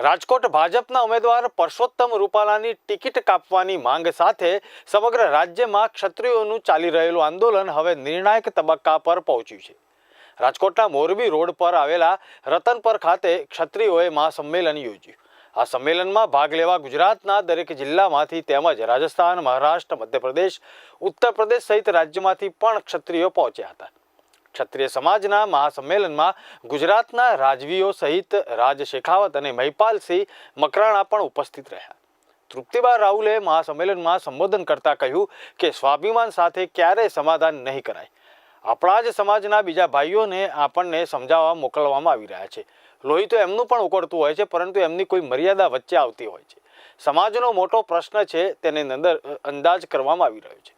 રાજકોટ ભાજપના ઉમેદવાર પરસોત્તમ રૂપાલાની ટિકિટ કાપવાની માંગ સાથે સમગ્ર રાજ્યમાં ક્ષત્રિયોનું ચાલી રહેલું આંદોલન હવે નિર્ણાયક તબક્કા પર પહોંચ્યું છે. રાજકોટના મોરબી રોડ પર આવેલા રતનપર ખાતે ક્ષત્રિયોએ મહાસંમેલન યોજ્યું. આ સંમેલનમાં ભાગ લેવા ગુજરાતના દરેક જિલ્લામાંથી તેમજ રાજસ્થાન, મહારાષ્ટ્ર, મધ્યપ્રદેશ ઉત્તર પ્રદેશ સહિત રાજ્યમાંથી પણ ક્ષત્રિયો પહોંચ્યા હતા. ક્ષત્રિય સમાજના મહાસંમેલનમાં ગુજરાતના રાજવીઓ સહિત રાજ શેખાવત અને મહિપાલસિંહ મકરાણા પણ ઉપસ્થિત રહ્યા. તૃપ્તિબા રાહુલે મહાસંમેલનમાં સંબોધન કરતા કહ્યું કે સ્વાભિમાન સાથે ક્યારેય સમાધાન નહીં કરાય. આપણા જ સમાજના બીજા ભાઈઓને આપણને સમજાવવા મોકલવામાં આવી રહ્યા છે. લોહી તો એમનું પણ ઉકળતું હોય છે, પરંતુ એમની કોઈ મર્યાદા વચ્ચે આવતી હોય છે. સમાજનો મોટો પ્રશ્ન છે, તેને અંદર અંદાજ કરવામાં આવી રહ્યો છે.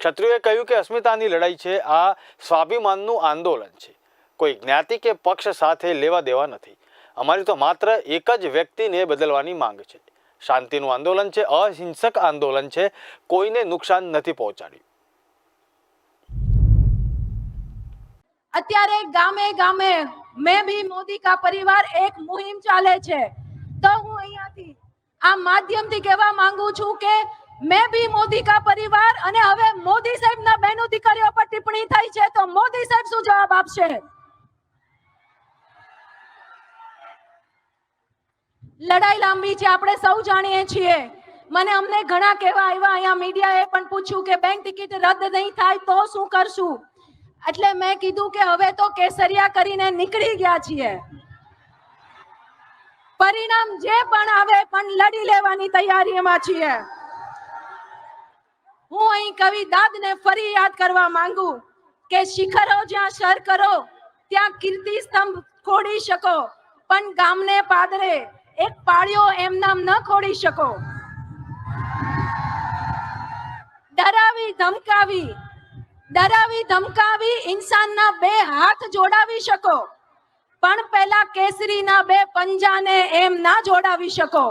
ક્ષત્રિયોએ કહ્યું કે અસ્મિતાની લડાઈ છે, આ સ્વાભિમાનનું આંદોલન છે. કોઈ જ્ઞાતિ કે પક્ષ સાથે લેવા દેવા નથી. અમારી તો માત્ર એક જ વ્યક્તિને બદલવાની માંગ છે. શાંતિનું આંદોલન છે, અહિંસક આંદોલન છે, કોઈને નુકસાન નથી પહોંચાડ્યું. અત્યારે ગામે ગામે મેં ભી મોદી કા પરિવાર એક મુહિમ ચાલે છે. તો હું અહીંયાથી આ માધ્યમથી કહેવા માંગુ છું કે મેં ભી મોદી કા પરિવાર અને હવે મોદી સાહેબના બહેનો દીકરીઓ પર ટિપ્પણી થઈ છે, તો મોદી સાહેબ શું જવાબ આપશે? લડાઈ લાંબી છે, આપણે સૌ જાણીએ છીએ. મને અમને ઘણા કહેવા આવ્યા, અહીંયા મીડિયાએ પણ પૂછ્યું કે બેંક ટિકિટ રદ નહીં થાય તો શું કરશું? એટલે મેં કીધું કે હવે તો કેસરિયા કરીને નીકળી ગયા છીએ. પરિણામ જે પણ આવે પણ લડી લેવાની તૈયારીમાં છીએ. હું અહીં કવિ દાદને ફરી યાદ કરવા માંગુ કે શિખરો જ્યાં સર કરો, ત્યાં કીર્તિ સ્તંભ ખોડી શકો. પણ ગામને પાદરે એક પાળ્યો એમ નામ ન ખોડી શકો. ડરાવી, ધમકાવી ડરાવી, ધમકાવી ઇન્સાનના બે હાથ જોડાવી શકો. પણ પહેલા કેસરીના બે પંજાને એમ ના જોડાવી શકો.